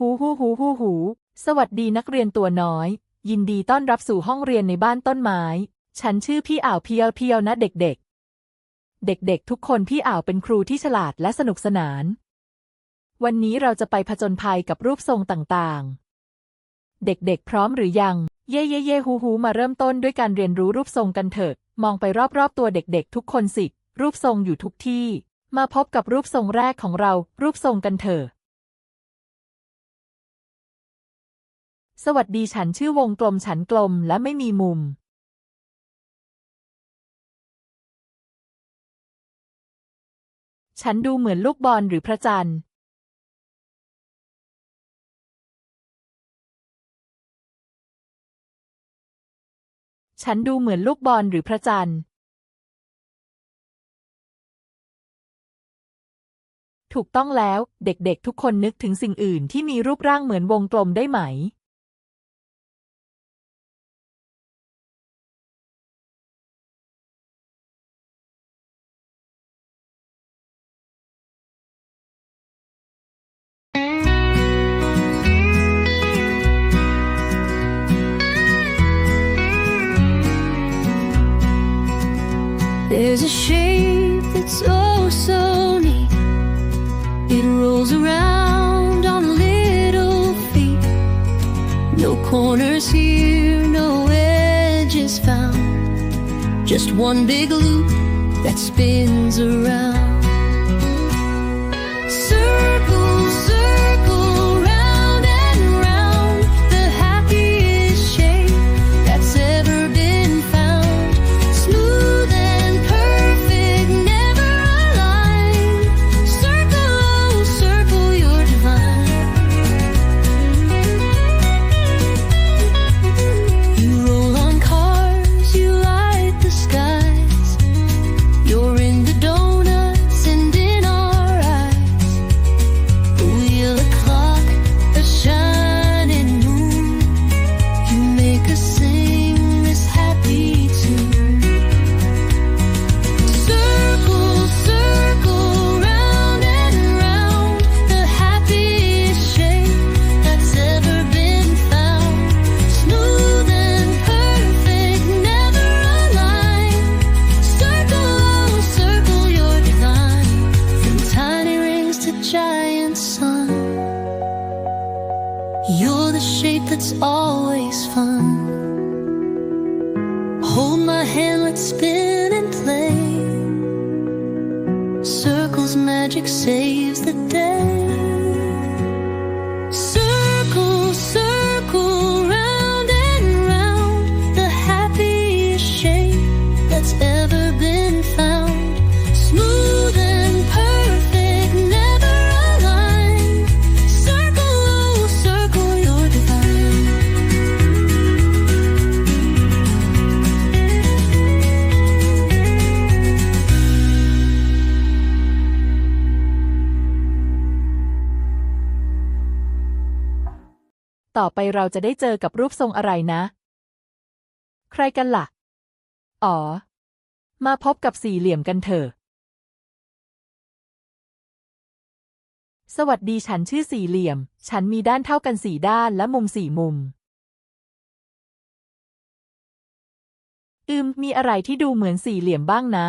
หูหูหูหูหู สวัสดีนักเรียนตัวน้อย ยินดีต้อนรับสู่ห้องเรียนในบ้านต้นไม้ ฉันชื่อพี่อ่าวเพียวเพียวนะเด็กๆ เด็กๆ ทุกคนพี่อ่าวเป็นครูที่ฉลาดและสนุกสนาน วันนี้เราจะไปผจญภัยกับรูปทรงต่างๆ เด็กๆ พร้อมหรือยัง เย่เย่เย่ฮูฮูมาเริ่มต้นด้วยการเรียนรู้รูปทรงกันเถิดมองไปรอบๆ ตัวเด็กๆ ทุกคนสิ รูปทรงอยู่ทุกที่ มาพบกับรูปทรงแรกของเรา รูปทรงกันเถอะ สวัสดีฉันชื่อวงกลมฉันกลมและไม่มีมุมฉันดูเหมือนลูกบอลหรือพระจันทร์ ฉันดูเหมือนลูกบอลหรือพระจันทร์ ถูกต้องแล้ว เด็กๆทุกคนนึกถึงสิ่งอื่นที่มีรูปร่างเหมือนวงกลมได้ไหม There's a shape that's oh so neat. It rolls around on little feet. No corners here, no edges found. Just one big loop that spins around. Spin and play. Circles magic saves the day. ต่อไปเราจะได้เจอกับรูปทรงอะไรนะ ใครกันล่ะ อ๋อ มาพบกับสี่เหลี่ยมกันเถอะ สวัสดีฉันชื่อสี่เหลี่ยม ฉันมีด้านเท่ากันสี่ด้านและมุมสี่มุม อืม มีอะไรที่ดูเหมือนสี่เหลี่ยมบ้างนะ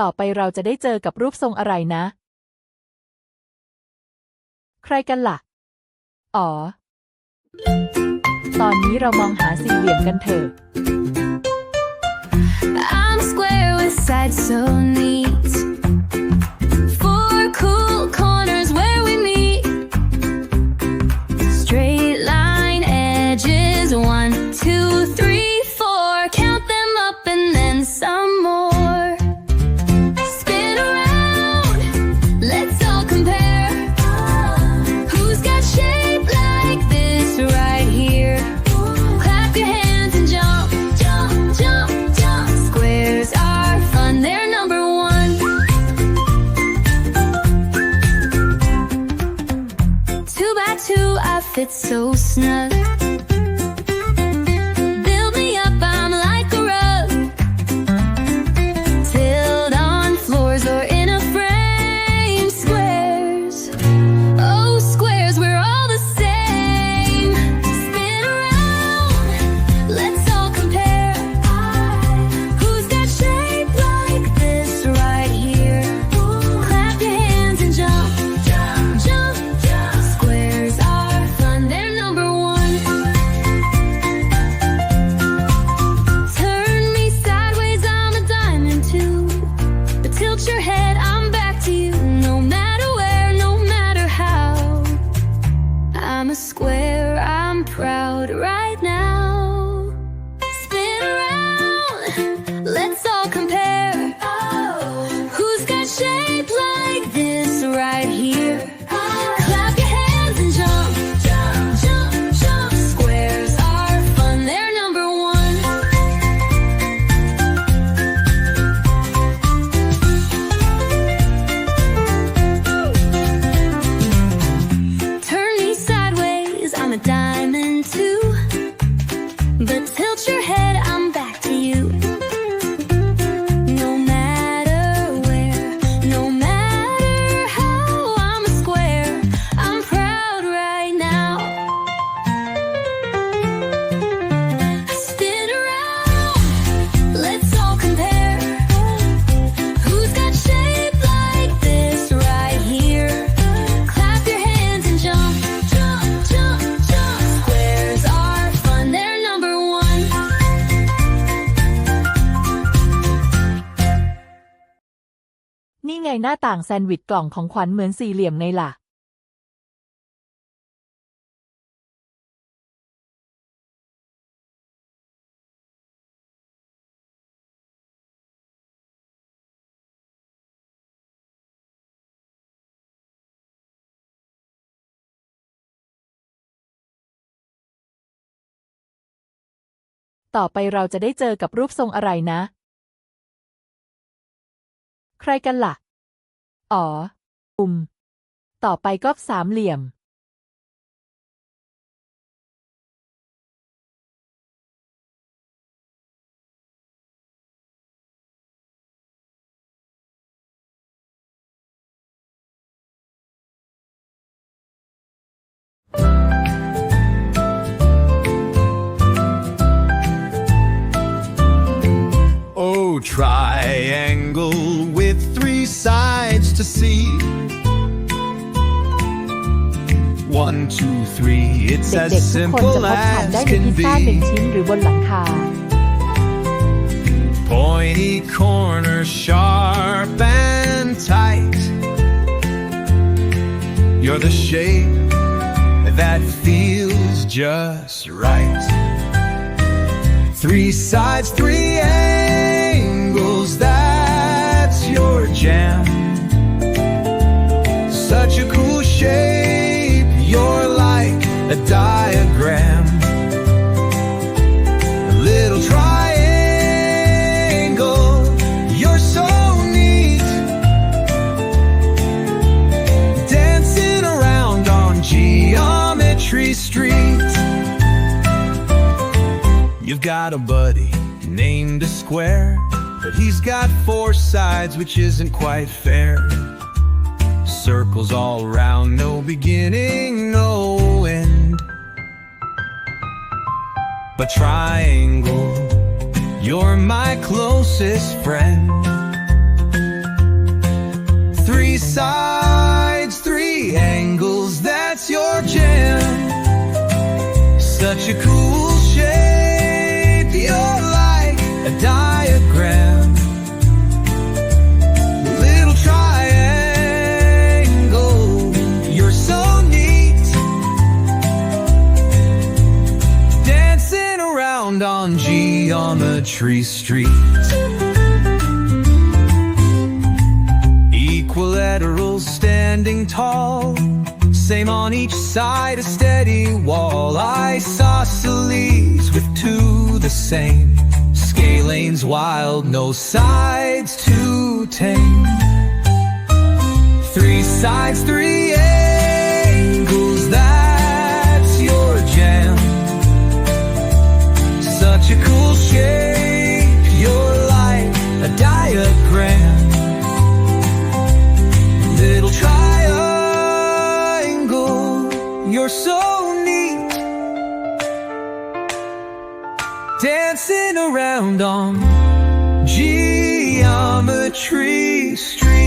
ต่อไปเราจะได้เจอกับรูปทรงอะไรนะ ใครกันล่ะ อ๋อ ตอนนี้เรามองหาสี่เหลี่ยมกันเถอะ I'm square with sides so neat. It's so snug. ไงหน้าต่างแซนด์วิชกล่องของขวัญเหมือนสี่เหลี่ยมไงล่ะต่อไปเราจะได้เจอกับรูปทรงอะไรนะ ใครกันล่ะ อ๋ออุมต่อไปก็สามเหลี่ยม Oh, triangle with three sides to see. One, two, three, it's เด็ก as ๆ ทุกคน simple จะพบฉัน as ได้ใน can พิซซ่าหนึ่ง be. ชิ้นหรือบนหลังคา Pointy corner, sharp and tight. You're the shape that feels just right. Three sides, three angles, Geometry Street. You've got a buddy named a square, but he's got four sides, which isn't quite fair. Circles all round, no beginning, no end. But triangle, you're my closest friend. Three sides, three angles, Geometry Street. Equilaterals standing tall. Same on each side, a steady wall. Isosceles with two the same. Scalenes wild, no sides too tame. Three sides, three angles, you're so neat. Dancing around on Geometry Street.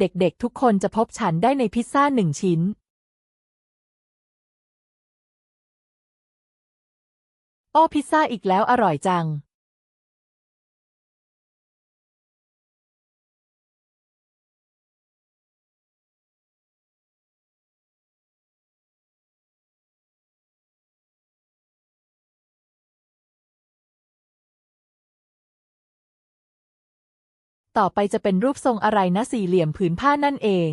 เด็กๆ ทุกคนจะพบฉันได้ในพิซซ่าหนึ่งชิ้น โอ้พิซซ่าอีกแล้วอร่อยจังต่อไปจะเป็นรูปทรงอะไรนะสี่เหลี่ยมผืนผ้านั่นเอง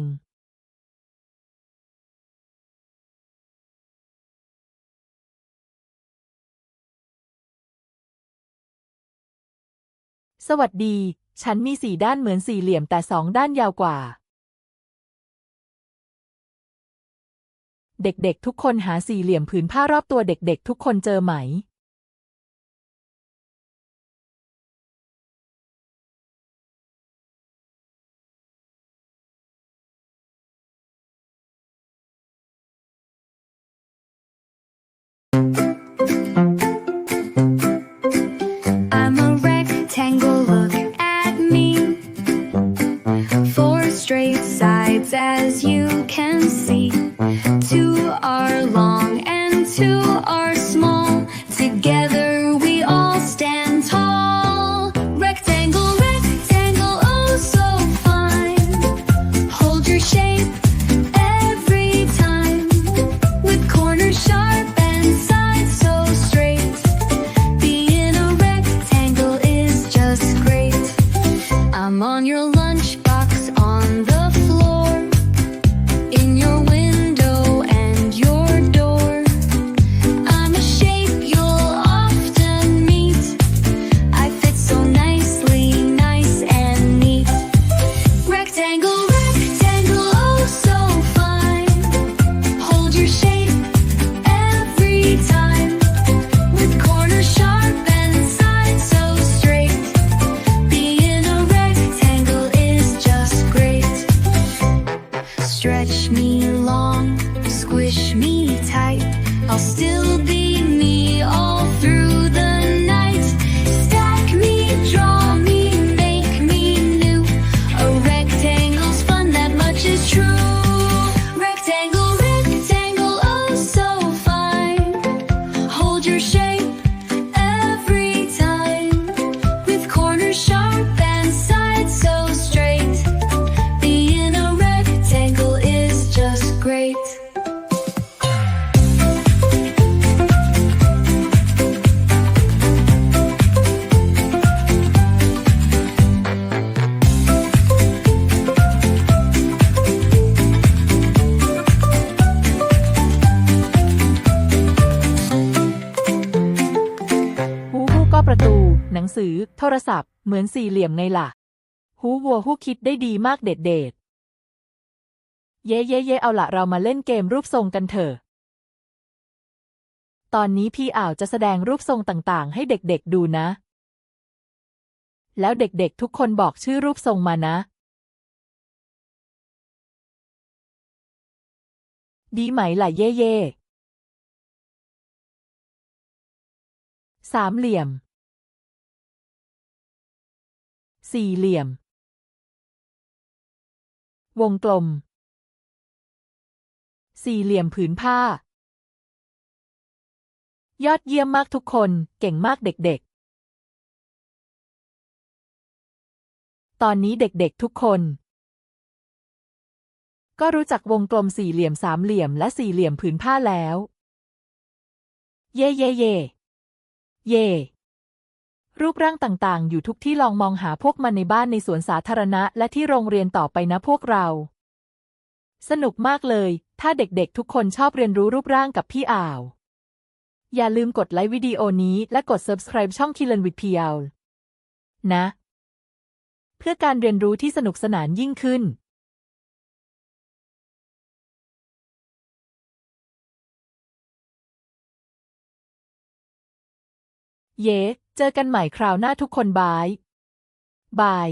สวัสดี ฉันมีสี่ด้านเหมือนสี่เหลี่ยมแต่สองด้านยาวกว่า เด็กๆ ทุกคนหาสี่เหลี่ยมผืนผ้ารอบตัวเด็กๆ ทุกคนเจอไหม as you can see. โทรศัพท์เหมือนสี่เหลี่ยมไงล่ะ หูวัวหูคิดได้ดีมากเด็ดเดดเย่เย่เย่เอาละเรามาเล่นเกมรูปทรงกันเถอะ ตอนนี้พี่อ่าวจะแสดงรูปทรงต่างๆ ให้เด็กๆดูนะ แล้วเด็กๆทุกคนบอกชื่อรูปทรงมานะ ดีไหมล่ะเย่เย่สามเหลี่ยม สี่เหลี่ยม วงกลม สี่เหลี่ยมผืนผ้า ยอดเยี่ยมมากทุกคน เก่งมากเด็กๆ ตอนนี้เด็กๆทุกคน ก็รู้จักวงกลมสี่เหลี่ยมสามเหลี่ยมและสี่เหลี่ยมผืนผ้าแล้ว เย่เย่เย่เย่ รูปร่างต่างๆ อยู่ทุกที่ลองมองหาพวกมันในบ้านในสวนสาธารณะ และที่โรงเรียนต่อไปนะพวกเรา สนุกมากเลย ถ้าเด็กๆ ทุกคนชอบเรียนรู้รูปร่างกับพี่อ่าว อย่าลืมกดไลค์วิดีโอนี้และกด subscribe ช่อง k i l l e n with p l นะ เพื่อการเรียนรู้ที่สนุกสนานยิ่งขึ้น เย้เจอกันใหม่คราวหน้าทุกคนบาย บาย